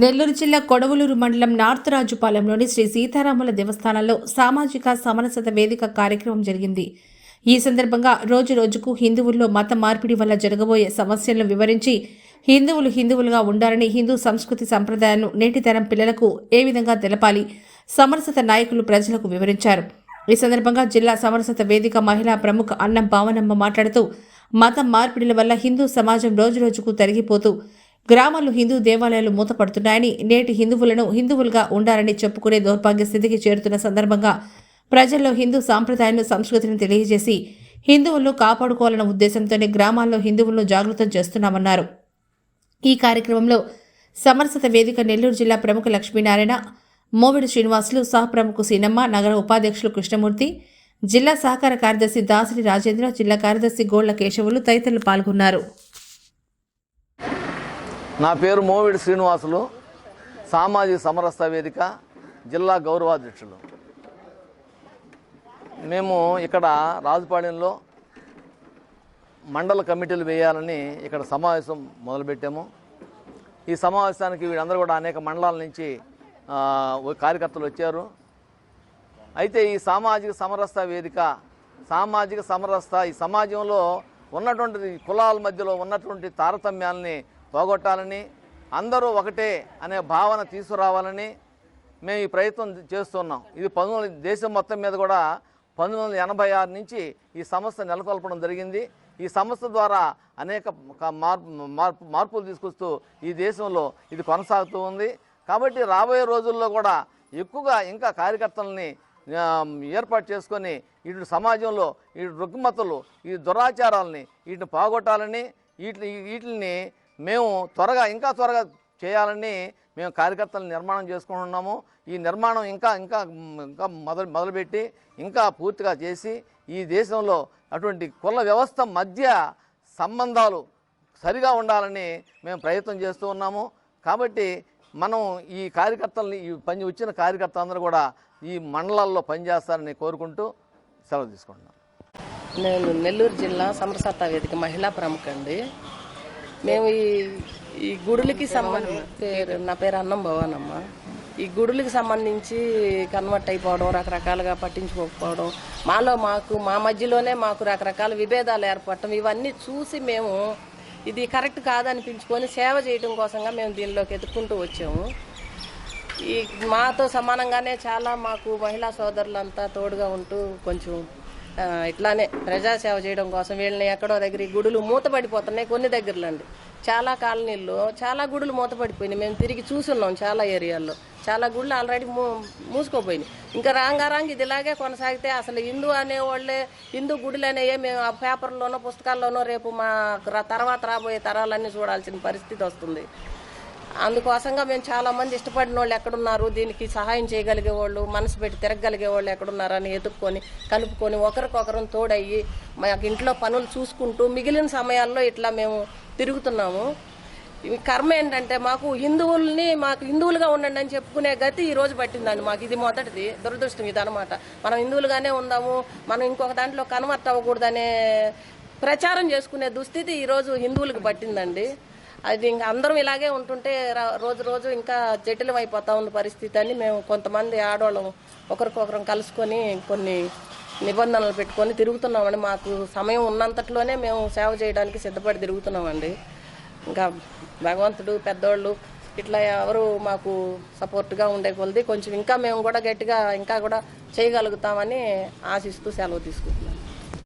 నెల్లూరు జిల్లా కొడవలూరు మండలం నార్త్ రాజుపాలెంలోని శ్రీ సీతారాముల దేవస్థానంలో సామాజిక సమరసత వేదిక కార్యక్రమం జరిగింది. ఈ సందర్భంగా రోజు రోజుకు హిందువుల్లో మత మార్పిడి వల్ల జరగబోయే సమస్యలను వివరించి హిందువులు హిందువులుగా ఉండాలని హిందూ సంస్కృతి సంప్రదాయాలను నేటి తరం పిల్లలకు ఏ విధంగా తెలపాలి సమరసత నాయకులు ప్రజలకు వివరించారు. ఈ సందర్భంగా జిల్లా సమరసత వేదిక మహిళా ప్రముఖ అన్నం భావనమ్మ మాట్లాడుతూ మత మార్పిడిల వల్ల హిందూ సమాజం రోజురోజుకు తరిగిపోతూ గ్రామాలు హిందూ దేవాలయాలు మూతపడుతున్నాయని నేటి హిందువులను హిందువులుగా ఉండాలని చెప్పుకునే దౌర్భాగ్య స్థితికి చేరుతున్న సందర్భంగా ప్రజల్లో హిందూ సాంప్రదాయాలను సంస్కృతిని తెలియజేసి హిందువులను కాపాడుకోవాలన్న ఉద్దేశంతోనే గ్రామాల్లో హిందువులను జాగృతం చేస్తున్నామన్నారు. ఈ కార్యక్రమంలో సమరసత వేదిక నెల్లూరు జిల్లా ప్రముఖ లక్ష్మీనారాయణ మోవిడి శ్రీనివాసులు సహ ప్రముఖ సీనమ్మ నగర ఉపాధ్యక్షులు కృష్ణమూర్తి జిల్లా సహకార కార్యదర్శి దాసరి రాజేంద్ర జిల్లా కార్యదర్శి గోళ్ళ కేశవులు తదితరులు పాల్గొన్నారు. నా పేరు మోవిడి శ్రీనివాసులు. సామాజిక సమరస్త వేదిక జిల్లా గౌరవాధ్యక్షులు. మేము ఇక్కడ రాజుపాళ్యంలో మండల కమిటీలు వేయాలని ఇక్కడ సమావేశం మొదలుపెట్టాము. ఈ సమావేశానికి వీళ్ళందరూ కూడా అనేక మండలాల నుంచి కార్యకర్తలు వచ్చారు. అయితే ఈ సామాజిక సమరస్త వేదిక సామాజిక సమరస్త ఈ సమాజంలో ఉన్నటువంటి కులాల మధ్యలో ఉన్నటువంటి తారతమ్యాలని పోగొట్టాలని అందరూ ఒకటే అనే భావన తీసుకురావాలని మేము ఈ ప్రయత్నం చేస్తున్నాం. ఇది పంతొమ్మిది దేశం మొత్తం మీద కూడా పంతొమ్మిది వందల ఎనభై ఆరు నుంచి ఈ సంస్థ నెలకొల్పడం జరిగింది. ఈ సంస్థ ద్వారా అనేక మార్పు మార్పులు తీసుకొస్తూ ఈ దేశంలో ఇది కొనసాగుతూ ఉంది. కాబట్టి రాబోయే రోజుల్లో కూడా ఎక్కువగా ఇంకా కార్యకర్తలని ఏర్పాటు చేసుకొని ఇటు సమాజంలో ఈ రుగ్మతలు ఈ దురాచారాలని వీటిని పోగొట్టాలని వీటిని వీటిని మేము త్వరగా ఇంకా త్వరగా చేయాలని మేము కార్యకర్తలు నిర్మాణం చేసుకుంటున్నాము. ఈ నిర్మాణం ఇంకా ఇంకా ఇంకా మొదలు మొదలుపెట్టి ఇంకా పూర్తిగా చేసి ఈ దేశంలో అటువంటి కుల వ్యవస్థ మధ్య సంబంధాలు సరిగా ఉండాలని మేము ప్రయత్నం చేస్తూ ఉన్నాము. కాబట్టి మనం ఈ కార్యకర్తలని ఈ పని వచ్చిన కార్యకర్తలందరూ కూడా ఈ మండలాల్లో పనిచేస్తారని కోరుకుంటూ సెలవు తీసుకుంటున్నాం. నేను నెల్లూరు జిల్లా సమరసత్తా వేదిక మహిళా ప్రముఖ అండి. మేము ఈ ఈ గుడులకి సంబంధించి పేరు నా పేరు అన్నం భవానమ్మ. ఈ గుడులకి సంబంధించి కన్వర్ట్ అయిపోవడం రకరకాలుగా పట్టించుకోకపోవడం మాలో మాకు మా మధ్యలోనే మాకు రకరకాల విభేదాలు ఏర్పడటం ఇవన్నీ చూసి మేము ఇది కరెక్ట్ కాదనిపించుకొని సేవ చేయడం కోసంగా మేము దీనిలోకి ఎదుర్కొంటూ వచ్చాము. ఈ మాతో సమానంగానే చాలా మాకు మహిళా సోదరులంతా తోడుగా ఉంటూ కొంచెం ఇట్లానే ప్రజాసేవ చేయడం కోసం వీళ్ళని ఎక్కడో దగ్గర గుడులు మూతపడిపోతున్నాయి కొన్ని దగ్గరలండి. చాలా కాలనీల్లో చాలా గుడులు మూతపడిపోయినాయి. మేము తిరిగి చూసున్నాం చాలా ఏరియాల్లో. చాలా గుళ్ళు ఆల్రెడీ మూ మూసుకోపోయినాయి. ఇంకా రాంగారాంగ్ ఇదిలాగే ఇది ఇలాగే కొనసాగితే అసలు హిందూ అనేవాళ్ళే హిందూ గుడులు అనేవి మేము ఆ పేపర్లోనో పుస్తకాల్లోనో రేపు మా తర్వాత రాబోయే తరాలన్నీ చూడాల్సిన పరిస్థితి వస్తుంది. అందుకోసంగా మేము చాలా మంది ఇష్టపడిన వాళ్ళు ఎక్కడున్నారు దీనికి సహాయం చేయగలిగే వాళ్ళు మనసు పెట్టి తిరగగలిగే వాళ్ళు ఎక్కడున్నారని ఎదుక్కొని కలుపుకొని ఒకరికొకరం తోడయ్యి మాకు ఇంట్లో పనులు చూసుకుంటూ మిగిలిన సమయాల్లో ఇట్లా మేము తిరుగుతున్నాము. ఈ కర్మ ఏంటంటే మాకు హిందువుల్ని మాకు హిందువులుగా ఉండండి అని చెప్పుకునే గతి ఈ రోజు పట్టిందండి మాకు. ఇది మొదటిది దురదృష్టం ఇది అనమాట మనం హిందువులుగానే ఉందాము మనం ఇంకొక దాంట్లో కన్వర్ట్ అవ్వకూడదనే ప్రచారం చేసుకునే దుస్థితి ఈరోజు హిందువులకు పట్టిందండి. అది ఇంకా అందరం ఇలాగే ఉంటుంటే రా- రోజు రోజు ఇంకా జటిలం అయిపోతా ఉన్న పరిస్థితి అని మేము కొంతమంది ఆడవాళ్ళం ఒకరికొకరం కలుసుకొని కొన్ని నిబంధనలు పెట్టుకొని తిరుగుతున్నామండి. మాకు సమయం ఉన్నంతట్లోనే మేము సేవ చేయడానికి సిద్ధపడి తిరుగుతున్నామండి. ఇంకా భగవంతుడు పెద్దోళ్ళు ఇట్లా ఎవరు మాకు సపోర్ట్గా ఉండే కొలది కొంచెం ఇంకా మేము కూడా గట్టిగా ఇంకా కూడా చేయగలుగుతామని ఆశిస్తూ సెలవు తీసుకుంటున్నాం.